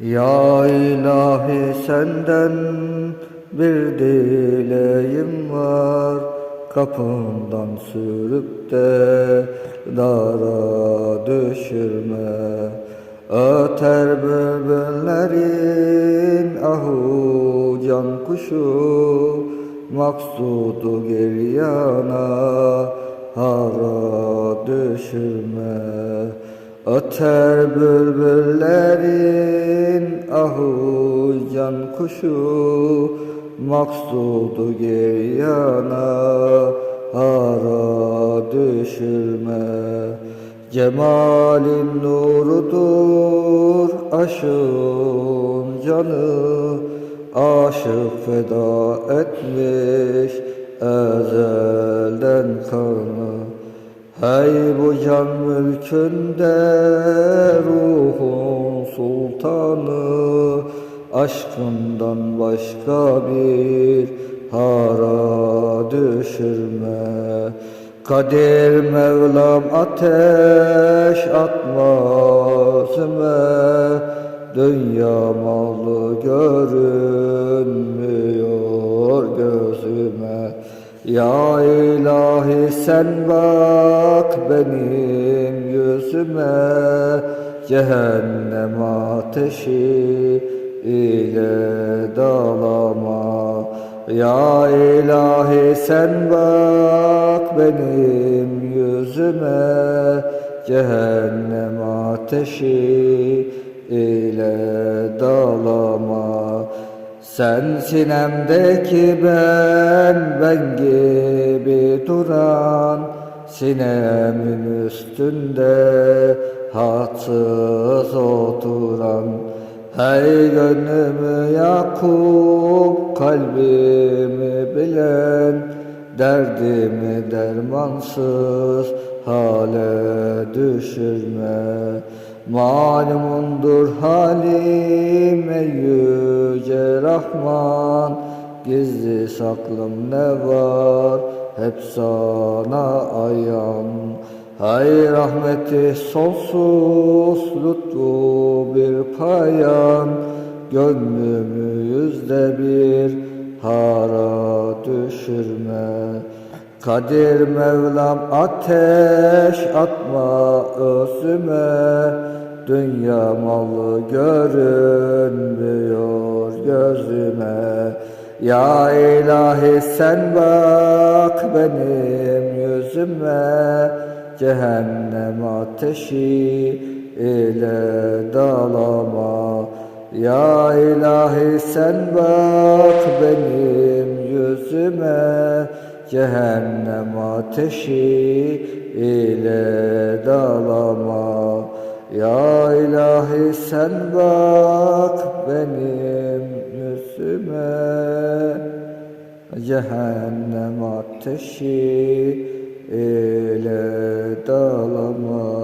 Ya ilahi senden bir dileğim var. Kapından sürüp de dara düşürme. Öter bülbüllerin ahu can kuşu Maksudu geryana hara düşürme Öter bülbüllerin ahu can kuşu Maksudu geryana hara düşürme. Cemalin nurudur aşığın canı Aşık feda etmiş ezelden kanı Hey bu can mülkünde ruhun sultanı Aşkından başka bir hara düşürme. Kadir Mevlam ateş atmazıme Dünya malı görünmüyor gözüme Ya ilahi sen bak benim yüzüme Cehennem ateşi ile dalama. Ya ilahi sen bak benim yüzüme Cehennem ateşi ile dalama Sen sinemdeki ben, ben gibi duran Sinemin üstünde hatsız oturan. Hey gönlümü yakup kalbimi bilen Derdimi dermansız hale düşürme. Malumundur Rahman. Gizli saklım ne var? Hep sana ayan Hay rahmeti sonsuz lütfu bir payan. Gönlümü yüzde bir hara düşürme. Kadir Mevlam ateş atma özüme. Dünya malı görünmüyor gözüme. Ya ilahi sen bak benim yüzüme. Cehennem ateşi ile dalama. Ya ilahi sen bak benim yüzüme. Cehennem ateşi ile dalama Ya ilahi sen bak benim yüzüme. Cehennem ateşi ile dalama